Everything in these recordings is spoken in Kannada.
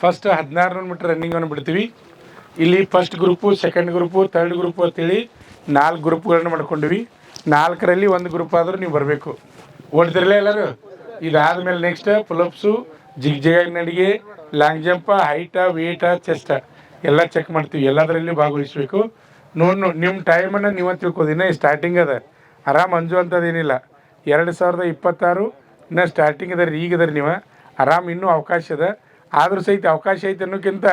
ಫಸ್ಟ್ ಹದಿನಾರು ನೂರು ಮೀಟ್ರ್ ರನ್ನಿಂಗನ್ನು ಬಿಡ್ತೀವಿ. ಇಲ್ಲಿ first group second group third group ಅಂತೇಳಿ ನಾಲ್ಕು ಗ್ರೂಪ್ಗಳನ್ನು ಮಾಡ್ಕೊಂಡಿವಿ. ನಾಲ್ಕರಲ್ಲಿ ಒಂದು ಗ್ರೂಪ್ ಆದರೂ ನೀವು ಬರಬೇಕು. ಓಡ್ತಿರಲ್ಲ ಎಲ್ಲರೂ? ಇದಾದ್ಮೇಲೆ ನೆಕ್ಸ್ಟ್ ಪುಲಪ್ಸು ಜಿಗ್ ಜಿಗಾಗಿ ನಡಿಗೆ ಲಾಂಗ್ ಜಂಪ ಹೈಟ ವೇಟ ಚೆಸ್ಟ ಎಲ್ಲ ಚೆಕ್ ಮಾಡ್ತೀವಿ. ಎಲ್ಲದರಲ್ಲಿ ಭಾಗವಹಿಸಬೇಕು. ನೋಡಿ ನೋಡಿ ನಿಮ್ಮ ಟೈಮನ್ನು ನೀವು ತಿಳ್ಕೋದು ಇನ್ನೂ ಸ್ಟಾರ್ಟಿಂಗ್ ಅದ. ಆರಾಮ್ ಅಂಜು ಅಂತದೇನಿಲ್ಲ ಎರಡು ಸಾವಿರದ ಇಪ್ಪತ್ತಾರು ಇನ್ನೂ ಸ್ಟಾರ್ಟಿಂಗ್ ಅದ ರೀ ಈಗ ನೀವು. ಆರಾಮ್ ಇನ್ನೂ ಅವಕಾಶ ಅದ. ಆದರೂ ಸಹಿತ ಅವಕಾಶ ಐತೆ ಅನ್ನೋಕ್ಕಿಂತ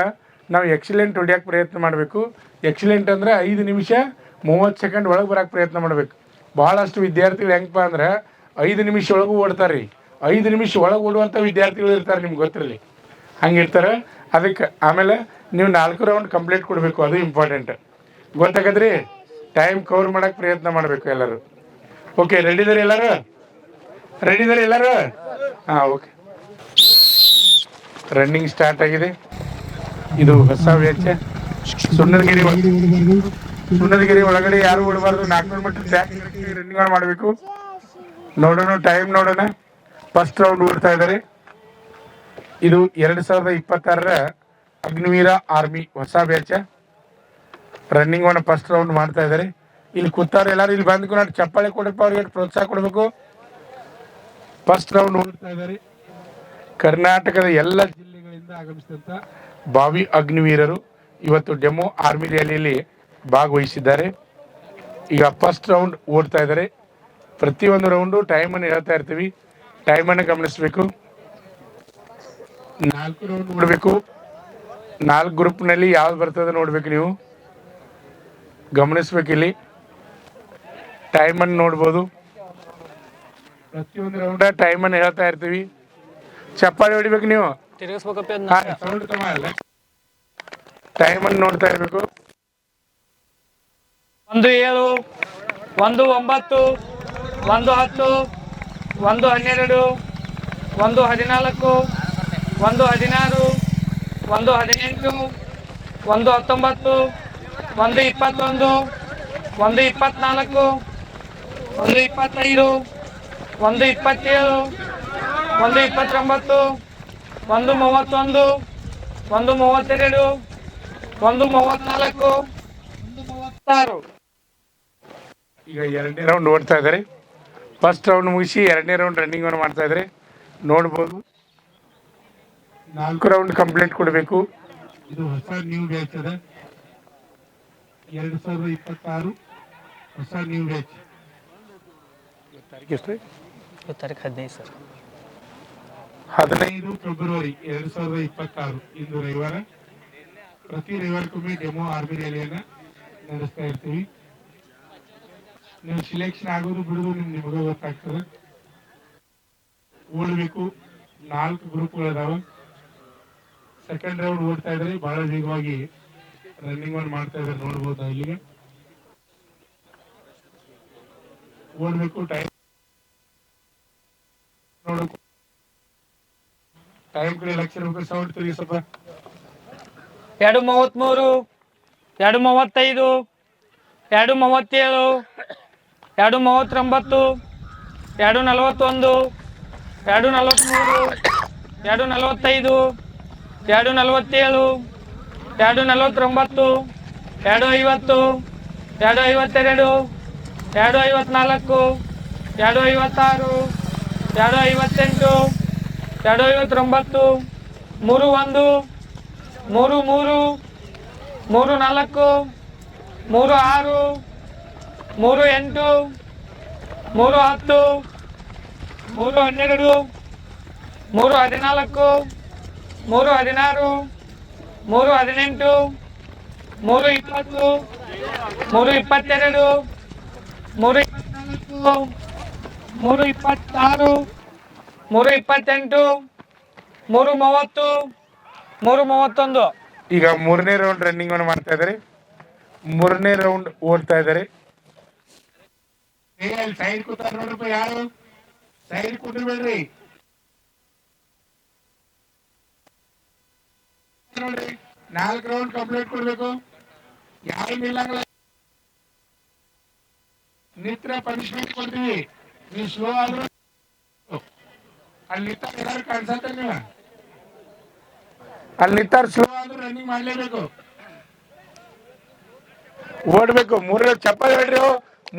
ನಾವು ಎಕ್ಸಲೆಂಟ್ ಹೊಡ್ಯಕ್ಕೆ ಪ್ರಯತ್ನ ಮಾಡಬೇಕು. ಎಕ್ಸಲೆಂಟ್ ಅಂದರೆ ಐದು ನಿಮಿಷ, ಮೂವತ್ತು ಸೆಕೆಂಡ್ ಒಳಗೆ ಬರೋಕ್ಕೆ ಪ್ರಯತ್ನ ಮಾಡಬೇಕು. ಭಾಳಷ್ಟು ವಿದ್ಯಾರ್ಥಿಗಳು ಹೆಂಗಪ್ಪ ಅಂದ್ರೆ ಐದು ನಿಮಿಷ ಒಳಗೂ ಓಡ್ತಾರೆ ರೀ. ಐದು ನಿಮಿಷ ಒಳಗೆ ಓಡುವಂಥ ವಿದ್ಯಾರ್ಥಿಗಳು ಇರ್ತಾರೆ ನಿಮ್ಗೆ ಗೊತ್ತಿರಲಿ. ಹಂಗಿರ್ತಾರೆ ಅದಕ್ಕೆ ಆಮೇಲೆ ನೀವು ನಾಲ್ಕು ರೌಂಡ್ ಕಂಪ್ಲೀಟ್ ಕೊಡಬೇಕು, ಅದು ಇಂಪಾರ್ಟೆಂಟ್ ಗೊತ್ತಾಗದ್ರಿ ಟೈಮ್ ಕವರ್ ಮಾಡೋಕ್ಕೆ ಪ್ರಯತ್ನ ಮಾಡಬೇಕು ಎಲ್ಲರೂ. ಓಕೆ ರೆಡಿ ಇದ್ರೆ ಎಲ್ಲರೂ? ರೆಡಿ ಇದಾರೆ ಎಲ್ಲರೂ? ಹಾಂ ಓಕೆ ರನ್ನಿಂಗ್ ಸ್ಟಾರ್ಟ್ ಆಗಿದೆ. ಇದು ಹೊಸ ವೆಚ್ಚ. ಸುಣ್ಣದಗಿರಿ ಸುಣ್ಣದಗಿರಿ ಒಳಗಡೆ ಯಾರು ಓಡಬಾರ್ದು, ನಾಲ್ಕುನೂರು ಮೀಟರ್ ಟ್ರ್ಯಾಕ್ ರನ್ನಿಂಗ್ ಮಾಡಬೇಕು. ನೋಡೋಣ ಟೈಮ್ ನೋಡೋಣ. ಫಸ್ಟ್ ರೌಂಡ್ ಓಡ್ತಾ ಇದ್ದಾರೆ. ಇದು ಎರಡು ಸಾವಿರದ ಇಪ್ಪತ್ತಾರರ ಅಗ್ನಿವೀರ ಆರ್ಮಿ ಹೊಸ batch running one first round ಮಾಡ್ತಾ ಇದ್ದಾರೆ. ಇಲ್ಲಿ ಕೂತಾರ ಎಲ್ಲರೂ ಇಲ್ಲಿ ಬಂದ್ಕೊಂಡು ಚಪ್ಪಾಳೆ ಕೊಡಪ್ಪ ಅವ್ರಿಗೆ ಪ್ರೋತ್ಸಾಹ ಕೊಡಬೇಕು. ಫಸ್ಟ್ ರೌಂಡ್ ಓಡ್ತಾ ಇದ್ದಾರೆ. ಕರ್ನಾಟಕದ ಎಲ್ಲ ಜಿಲ್ಲೆಗಳಿಂದ ಆಗಮಿಸಿದಂತ ಬಾವಿ ಅಗ್ನಿವೀರರು ಇವತ್ತು ಡೆಮೋ ಆರ್ಮಿ ರ್ಯಾಲಿಯಲ್ಲಿ ಭಾಗವಹಿಸಿದ್ದಾರೆ. ಈಗ ಫಸ್ಟ್ ರೌಂಡ್ ಓಡ್ತಾ ಇದ್ದಾರೆ. ಪ್ರತಿಯೊಂದು ರೌಂಡು ಟೈಮನ್ನು ಹೇಳ್ತಾ ಇರ್ತೀವಿ. ಟೈಮನ್ನು ಗಮನಿಸಬೇಕು. ನಾಲ್ಕು ರೌಂಡ್ ಓಡಬೇಕು ನಾಲ್ಕು ಗ್ರೂಪ್ನಲ್ಲಿ ಯಾವ್ದು ಬರ್ತದೆ ನೋಡ್ಬೇಕು ನೀವು. ಗಮನಿಸ್ಬೇಕು ಇಲ್ಲಿ. ಟೈಮನ್ನು ನೋಡ್ಬೋದು. ಪ್ರತಿಯೊಂದು ರೌಂಡ ಟೈಮನ್ನು ಹೇಳ್ತಾ ಇರ್ತೀವಿ. ಚಪ್ಪಾಳಿ ಹೊಡಿಬೇಕು ನೀವು? ತಿರುಗಿಸ್ಬೇಕಪ್ಪ ಟೈಮನ್ನು ನೋಡ್ತಾ ಇರಬೇಕು. ಒಂದು ಏಳು ಒಂದು ಒಂಬತ್ತು ಒಂದು ಹತ್ತು ಒಂದು ಹನ್ನೆರಡು ಒಂದು ಹದಿನಾಲ್ಕು ಒಂದು ಹದಿನಾರು ಒಂದು ಹದಿನೆಂಟು ಒಂದು ಹತ್ತೊಂಬತ್ತು ಒಂದು ಇಪ್ಪತ್ತೊಂದು ಒಂದು ಇಪ್ಪತ್ನಾಲ್ಕು ಒಂದು ಇಪ್ಪತ್ತೈದು ಒಂದು ಇಪ್ಪತ್ತೇಳು ಒಂದು ಇಪ್ಪತ್ತೊಂಬತ್ತು ಒಂದು ಮೂವತ್ತೊಂದು ಒಂದು ಮೂವತ್ತೆರಡು ಒಂದು ಮೂವತ್ನಾಲ್ಕು ಒಂದು ಮೂವತ್ತಾರು ಈಗ ಎರಡನೇ ರೌಂಡ್ ಓಡ್ತಾ ಇದ್ದಾರೆ. ಫಸ್ಟ್ ರೌಂಡ್ ಮುಗಿಸಿ ಎರಡನೇ ರೌಂಡ್ ರನ್ನಿಂಗ್ ಅನ್ನು ಮಾಡ್ತಾ ಇದ್ದಾರೆ. ನೋಡ್ಬೋದು. ನಾಲ್ಕು ರೌಂಡ್ ಕಂಪ್ಲೀಟ್ ಕೊಡಬೇಕು. ಇದು ಹೊಸ ನ್ಯೂ ಬ್ಯಾಚ್ ಅದ. ಎರಡು ಸಾವಿರದ ಇಪ್ಪತ್ತಾರು ಹೊಸ ನ್ಯೂ ಬ್ಯಾಚ್ ತಾರೀಕು ಎಷ್ಟು? ಇವತ್ತು ತಾರೀಕು ಹದಿನೈದು ಸರ್. ಹದಿನೈದು ಫೆಬ್ರವರಿ ಎರಡು ಸಾವಿರದ ಇಪ್ಪತ್ತಾರು ಇಂದು ರವಿವಾರ. ಪ್ರತಿ ರವಿವಾರಕ್ಕೊಮ್ಮೆ ಡೆಮೋ ಆರ್ಮಿ ರ್ಯಾಲಿಯನ್ನ ನಡೆಸ್ತಾ ಇರ್ತೀವಿ. ನೀವು ಸಿಲೆಕ್ಷನ್ ಆಗೋದು ಬಿಡೋದು ನಿಮ್ಗೆ ನಿಮಗೆ ಗೊತ್ತಾಗ್ತದೆ. ಓಡಬೇಕು. ನಾಲ್ಕು ಗ್ರೂಪ್ಗಳು ಅದಾವ ಸೆಕೆಂಡ್ ರೌಂಡ್ ಓಡ್ತಾ ಇದ್ರೆ ಬಹಳ ವೇಗವಾಗಿ ರನ್ನಿಂಗ್ ಒನ್ ಮಾಡ್ತಾ ಇದ್ದಾರೆ ನೋಡ್ಬೋದು ಇಲ್ಲಿಗೆ. ಓಡಬೇಕು ಟೈಮ್ ನೋಡಬೇಕು ಟೈಮ್ ಕಡೆ ಲಕ್ಷ ರೂಪಾಯಿ ಸೌಂಡ್ ತಿರುಗಿ ಸ್ವಲ್ಪ. ಎರಡು ಮೂವತ್ತ್ಮೂರು ಎರಡು ಮೂವತ್ತೈದು, ಎರಡು ಮೂವತ್ತೇಳು, ಎರಡು ಮೂವತ್ತೊಂಬತ್ತು, ಎರಡು ನಲವತ್ತೊಂದು, ಎರಡು ನಲವತ್ಮೂರು, ಎರಡು ನಲವತ್ತೈದು, ಎರಡು ನಲವತ್ತೇಳು, ಎರಡು ನಲವತ್ತೊಂಬತ್ತು, ಎರಡು ಐವತ್ತು, ಎರಡು ಐವತ್ತೆರಡು, ಎರಡು ಐವತ್ನಾಲ್ಕು, ಎರಡು ಐವತ್ತಾರು, ಎರಡು ಐವತ್ತೆಂಟು ಎರಡು ಐವತ್ತೊಂಬತ್ತು ಮೂರು ಒಂದು ಮೂರು ಮೂರು ಮೂರು ನಾಲ್ಕು ಮೂರು ಆರು ಮೂರು ಎಂಟು ಮೂರು ಹತ್ತು ಮೂರು ಹನ್ನೆರಡು ಮೂರು ಹದಿನಾಲ್ಕು ಮೂರು ಹದಿನಾರು ಮೂರು ಹದಿನೆಂಟು ಮೂರು ಇಪ್ಪತ್ತು ಮೂರು ಇಪ್ಪತ್ತೆರಡು ಮೂರು ಇಪ್ಪತ್ನಾಲ್ಕು ಮೂರು ಇಪ್ಪತ್ತಾರು ಮೂರು ಇಪ್ಪತ್ತೆಂಟು ಮೂರು ಮೂವತ್ತು ಮೂರು ಮೂವತ್ತೊಂದು. ಈಗ ಮೂರನೇ ರೌಂಡ್ ರನ್ನಿಂಗ್ ಅನ್ನು ಮಾಡ್ತಾ ಇದ್ದಾರೆ. ಮೂರನೇ ರೌಂಡ್ ಓಡ್ತಾ ಇದ್ದಾರೆ. ಸೈಡ್ ಕೂತಾರ ನೋಡ್ರಪ್ಪ ಯಾರು? ಸೈಡ್ ಕೂತಿರ್ಬೇಡ್ರಿ ನೋಡ್ರಿ ನಾಲ್ಕು ರೌಂಡ್ ಕಂಪ್ಲೀಟ್ ಕೊಡ್ಬೇಕು. ಯಾರು ನಿಲ್ಲಂಗಿಲ್ಲ. ನಿತ್ರ ಪನಿಷ್ಮೆಂಟ್ ಕೊಡ್ತೀವಿ. ನೀವು ಸ್ಲೋ ಆದ್ರೂ ಅಲ್ಲಿ ಎಲ್ಲಾರು ಕಾಣಿಸತ್ತ ನೀವು. ಅಲ್ಲಿ ನಿಂತಾರ ಸ್ಲೋ ಆದ್ರೂ ರನ್ನಿಂಗ್ ಮಾಡ್ಲೇಬೇಕು. ಓಡ್ಬೇಕು ಮೂರನೇ ಚಪ್ಪಲ್ ಹೇಳ್ರಿ.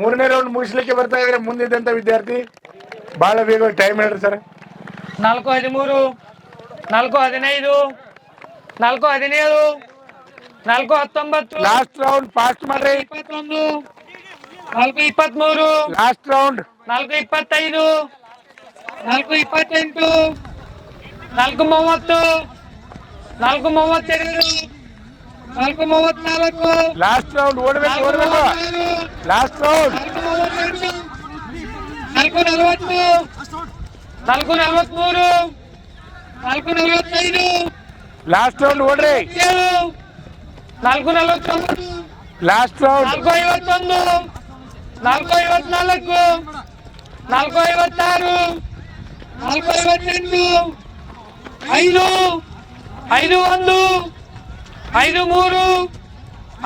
ಮೂರನೇ ರೌಂಡ್ ಮುಗಿಸ್ಲಿಕ್ಕೆ ಬರ್ತಾ ಇದ್ರೆ ಮುಂದಿದ್ದಂತ ವಿದ್ಯಾರ್ಥಿ. ಬಹಳ ಬೇಗ ಟೈಮ್ ಹೇಳ್ರಿ ಸರ್. ನಾಲ್ಕು ಹದಿಮೂರು ನಾಲ್ಕು ಹದಿನೈದು ನಾಲ್ಕು ಹದಿನೇಳು ನಾಲ್ಕು ಹತ್ತೊಂಬತ್ತು ಲಾಸ್ಟ್ ರೌಂಡ್ ಫಾಸ್ಟ್ ಮಾಡ್ರಿ. ಇಪ್ಪತ್ತೊಂದು ನಾಲ್ಕು ಇಪ್ಪತ್ಮೂರು ಲಾಸ್ಟ್ ರೌಂಡ್ ನಾಲ್ಕು ಇಪ್ಪತ್ತೈದು ನಾಲ್ಕು ಇಪ್ಪತ್ತೆಂಟು ನಾಲ್ಕು ಮೂವತ್ತು ನಾಲ್ಕು ಮೂವತ್ತೆರಡು ನಾಲ್ಕು ಮೂವತ್ನಾಲ್ಕು ಲಾಸ್ಟ್ ರೌಂಡ್ ಓಡ್ಬೇಕು ನಾಲ್ಕು ಓಡ್ಬೇಕು ಮೂವತ್ತಾರು ಲಾಸ್ಟ್ ರೌಂಡ್ ನಾಲ್ಕು ಮೂವತ್ತೆಂಟು ನಾಲ್ಕು ನಲವತ್ತು ನಾಲ್ಕು ನಲವತ್ಮೂರು ನಾಲ್ಕು ನಲವತ್ತೈದು ಲಾಸ್ಟ್ ರೌಂಡ್ ಓಡ್ರಿ ಏಳು ನಾಲ್ಕು ನಲವತ್ತೊಂಬತ್ತು ಲಾಸ್ಟ್ ರೌಂಡ್ ನಾಲ್ಕು ಐವತ್ತೊಂದು ನಾಲ್ಕು ಐವತ್ನಾಲ್ಕು ನಾಲ್ಕು ಐವತ್ತಾರು నలభై రెండు ఐదు ఐదు వందలు ఐదు మూడు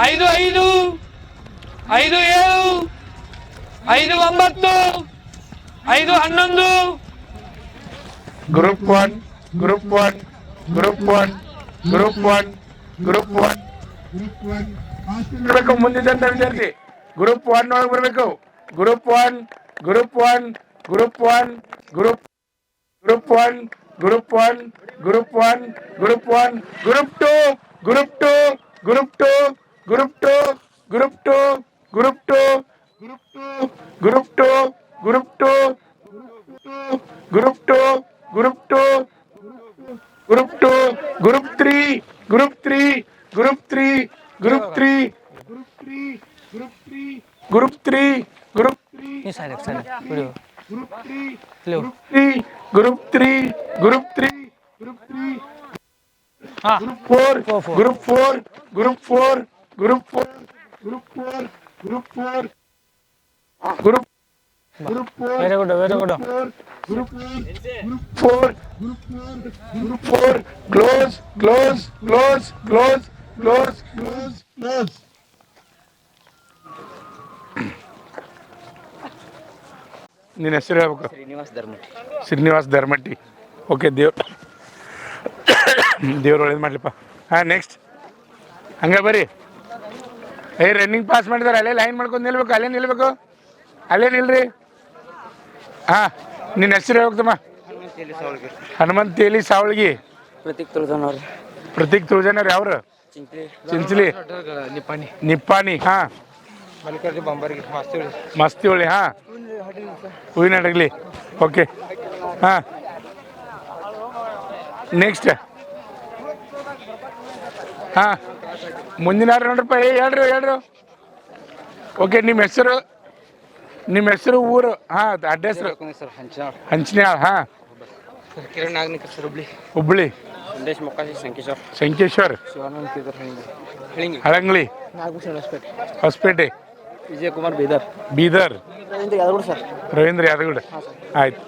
ఐదు ఐదు ఐదు ఏడు ఐదు ಒಂಬತ್ತು ఐదు ಹನ್ನೊಂದು group one group one group one group one group one ಬರಬೇಕು ಮುಂದಿದ್ದಂತ ವಿದ್ಯಾರ್ಥಿ ಗ್ರೂಪ್ ಒನ್ ಒಳಗೆ ಬರಬೇಕು group one group one group one group group one group one group one group one group two group two group two group two group two group two group two group two group two group two group two group three group three group three group three group three group three group three group three group three group three, group three, group three, group three, ah. group three, group four, group four, group four, group four, group four, group four, group group four, very good, very good. Group four, group four, group four, close, close, close, close, close, close, close. ನಿನ್ನ ಹೆಸರು ಹೇಳ್ಬೇಕು ಶ್ರೀನಿವಾಸ್ ಧರ್ಮಠಿ ಶ್ರೀನಿವಾಸ್ ಧರ್ಮಟ್ಟಿ ಓಕೆ ದೇವ್ ದೇವ್ರು ಒಳ್ಳೇದು ಮಾಡ್ಲಿಪ್ಪ ಹಾಂ ನೆಕ್ಸ್ಟ್ ಹಂಗೆ ಬರ್ರಿ ಏ ರನ್ನಿಂಗ್ ಪಾಸ್ ಮಾಡಿದಾರೆ ಅಲ್ಲೇ ಲೈನ್ ಮಾಡ್ಕೊಂಡು ನಿಲ್ಬೇಕು ಅಲ್ಲೇ ನಿಲ್ಬೇಕು ಅಲ್ಲೇ ನಿಲ್ರಿ ಹಾಂ ನಿನ್ನ ಹೆಸರು ಹೇಳ್ಬೇಕಮ್ಮ ಹನುಮಂತ ತೇಲಿ ಸಾವಳ್ಗಿ ಪ್ರತೀಕ್ ತುಳದನವ್ರಿ ಪ್ರತೀಕ್ ತುಳಜನವ್ರು ಯಾವ್ರು ಚಿಂಕ್ಲಿ ಚಿಂಚಲಿ ನಿಪ್ಪಾಣಿ ನಿಪ್ಪಾಣಿ ಹಾಂ ಮಲ್ಲಿಕಾರ್ಜುನ ಬಂಬರ್ಗಿ ಮಾಸ್ತೇಳಿ ಮಸ್ತಿ ಒಳ್ಳೆ ಹಾಂ ಹೂವಿನ ಹಡಗಲಿ ಓಕೆ ಹಾಂ. ನೆಕ್ಸ್ಟ್ ಹಾಂ. ಮುಂದಿನ ನೋಡ್ರಪ್ಪ ಏ ಹೇಳ್ರಿ ಹೇಳ್ರಿ. ಓಕೆ ನಿಮ್ಮ ಹೆಸರು? ನಿಮ್ಮ ಹೆಸರು ಊರು? ಹಾಂ ಅಡ್ರೆಸ್ ಹಂಚಿನಾಳ್ ಹಾಂ. ಕಿರಣ್ ನಾಗನಿಕರ್ ಸರ್ ಹುಬ್ಳಿ. ಹುಬ್ಬಳ್ಳಿ ಸಂದೇಶ್ ಮೊಕ್ಕಾಸಿ ಸಂಕೇಶ್ವರ್ ಸಂಕೇಶ್ವರ್ ಶಿವಾನಂದ ಕೇದರ್ ಹಳಿಂಗಿ ಹಳಿಂಗಿ ಹಳಂಗ್ಳಿ ನಾಗಭೂಷಣ ಹೊಸಪೇಟೆ. ಹೊಸಪೇಟೆ. ವಿಜಯಕುಮಾರ್ ಬೀದರ್. ಬೀದರ್. ಯಾದವ್ ಸರ್. ರವೀಂದ್ರ ಯಾದಗುಡ ಆಯ್ತು.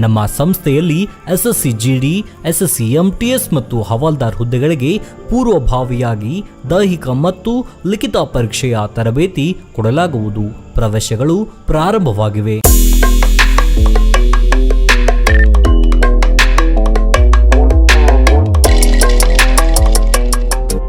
ನಮ್ಮ ಸಂಸ್ಥೆಯಲ್ಲಿ ಎಸ್ಎಸ್ಸಿ ಜಿಡಿ ಎಸ್ಎಸ್ಸಿ ಎಂಟಿಎಸ್ ಮತ್ತು ಹವಾಲ್ದಾರ್ ಹುದ್ದೆಗಳಿಗೆ ಪೂರ್ವಭಾವಿಯಾಗಿ ದೈಹಿಕ ಮತ್ತು ಲಿಖಿತ ಪರೀಕ್ಷೆಯ ತರಬೇತಿ ಕೊಡಲಾಗುವುದು. ಪ್ರವೇಶಗಳು ಪ್ರಾರಂಭವಾಗಿವೆ.